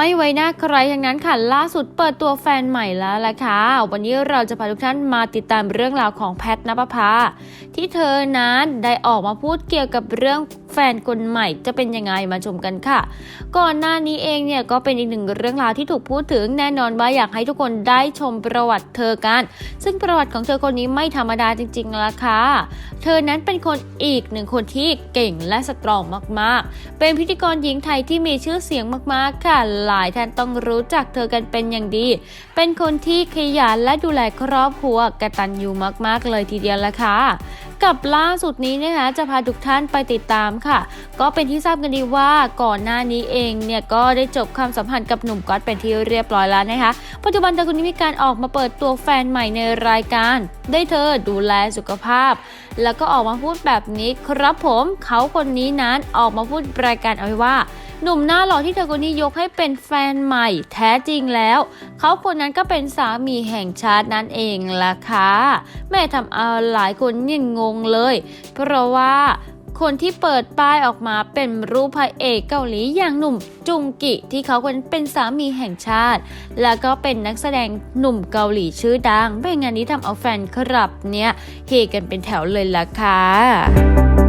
ไม่ไว้หน้าใครทั้งนั้นค่ะล่าสุดเปิดตัวแฟนใหม่แล้วล่ะค่ะวันนี้เราจะพาทุกท่านมาติดตามเรื่องราวของแพทนภพาที่เธอนั้นได้ออกมาพูดเกี่ยวกับเรื่องแฟนคนใหม่จะเป็นยังไงมาชมกันค่ะ ก่อนหน้านี้เองเนี่ยก็เป็นอีกหนึ่งเรื่องราวที่ถูกพูดถึงแน่นอนว่าอยากให้ทุกคนได้ชมประวัติเธอกัน ซึ่งประวัติของเธอคนนี้ไม่ธรรมดาจริงๆล่ะค่ะเธอนั้นเป็นคนอีกหนึ่งคนที่เก่งและสตรองมากๆ เป็นพิธีกรหญิงไทยที่มีชื่อเสียงมากๆค่ะลายท่านต้องรู้จักเธอกันเป็นอย่างดี เป็นคนที่ขยันและดูแลครอบครัวกตัญญูมากๆเลยทีเดียวละค่ะกับล่าสุดนี้นะคะจะพาทุกท่านไปติดตามค่ะ ก็เป็นที่ทราบกันดีว่าก่อนหน้านี้เองเนี่ยก็ได้จบความสัมพันธ์กับหนุ่มก๊อตเป็นที่เรียบร้อยแล้วนะคะ ปัจจุบันเธอคนนี้มีการออกมาเปิดตัวแฟนใหม่ในรายการ ได้เธอดูแลสุขภาพ แล้วก็ออกมาพูดแบบนี้ครับผมเขาคนนี้นั้นออกมาพูดรายการเอาไว้ว่า หนุ่มหน้าหล่อที่เธอคนนี้ยกให้เป็นแฟนใหม่แท้จริงแล้ว เขาคนนั้นก็เป็นสามีแห่งชาตินั่นเองล่ะค่ะแม่ทำเอาหลายคนยิ่งงงเลย เพราะว่าคนที่เปิดป้ายออกมาเป็นรูปพระเอกเกาหลีอย่างหนุ่มจุงกิที่เขาคนเป็นสามีแห่งชาติ แล้วก็เป็นนักแสดงหนุ่มเกาหลีชื่อดังเป็นงานนี้ทำเอาแฟนคลับเนี่ยเฮกันเป็นแถวเลยล่ะค่ะ